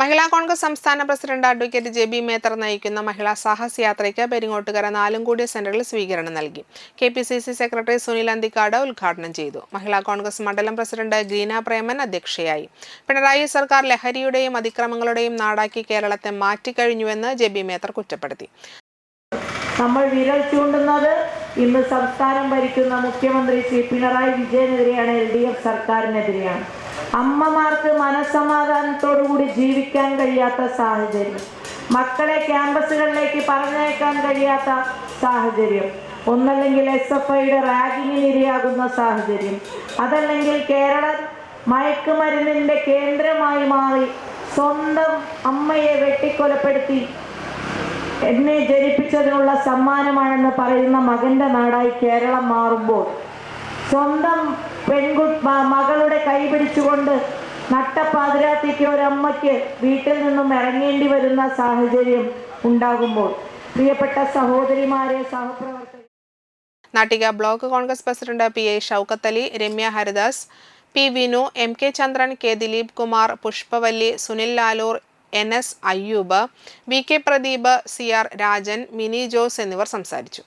മഹിളാ Congress സംസ്ഥാന president advocate J B Mather നയിക്കുന്ന മഹിളാ സാഹസ് യാത്രയ്ക്ക് പെരിങ്ങോട്ടുകര നാലുംകൂടിയ സെന്ററിൽ സ്വീകരണം നൽകി. K P C C secretary Sunil Anthikad ഉദ്ഘാടനം ചെയ്തു. മഹിളാ കോൺഗ്രസ് മണ്ഡലം പ്രസിഡന്റ് ഗ്രീന പ്രേമൻ അധ്യക്ഷയായി. പിണറായി സർക്കാർ ലഹരിയുടെയും അതിക്രമങ്ങളുടെയും നാടാക്കി കേരളത്തെ മാറ്റിക്കഴിഞ്ഞുവെന്ന് ജെ ബി മേത്തർ കുറ്റപ്പെടുത്തി. നമ്മൾ വിരൽ ചൂണ്ടുന്നത് ഇന്ന് സംസ്ഥാനം ഭരിക്കുന്ന മുഖ്യമന്ത്രി ശ്രീ പിണറായി വിജയനെതിരെയാണ് എൽ ഡി എഫ് സർക്കാരിനെതിരെയാണ്. അമ്മമാർക്ക് മനസ്സമാധാനത്തോടുകൂടി ജീവിക്കാൻ കഴിയാത്ത സാഹചര്യം. മക്കളെ ക്യാമ്പസുകളിലേക്ക് പറഞ്ഞയക്കാൻ കഴിയാത്ത സാഹചര്യം. ഒന്നല്ലെങ്കിൽ എസ് എഫ് ഐയുടെ റാഗിങ്ങിന് ഇരയാകുന്ന സാഹചര്യം. അതല്ലെങ്കിൽ കേരളം മയക്കുമരുന്നിന്റെ കേന്ദ്രമായി മാറി സ്വന്തം അമ്മയെ വെട്ടിക്കൊലപ്പെടുത്തി എന്നെ ജനിപ്പിച്ചതിനുള്ള സമ്മാനമാണെന്ന് പറയുന്ന മകന്റെ നാടായി കേരളം മാറുമ്പോൾ സ്വന്തം പെൺകു മകളുടെ കൈ പിടിച്ചുകൊണ്ട് നട്ടപ്പാതിരാത്തേക്ക് ഒരമ്മയ്ക്ക് വീട്ടിൽ നിന്നും ഇറങ്ങേണ്ടി വരുന്ന സാഹചര്യം ഉണ്ടാകുമ്പോൾ പ്രിയപ്പെട്ട സഹോദരിമാരെ സഹപ്രവർത്തകർ Nattika block Congress president P A Shoukathali Ramya Haridas P Vinu M K Chandran K Dileep Kumar Pushpavalli Sunil Lalur N S Ayyub V K Pradeep C R Rajan Mini Jose എന്നിവർ സംസാരിച്ചു.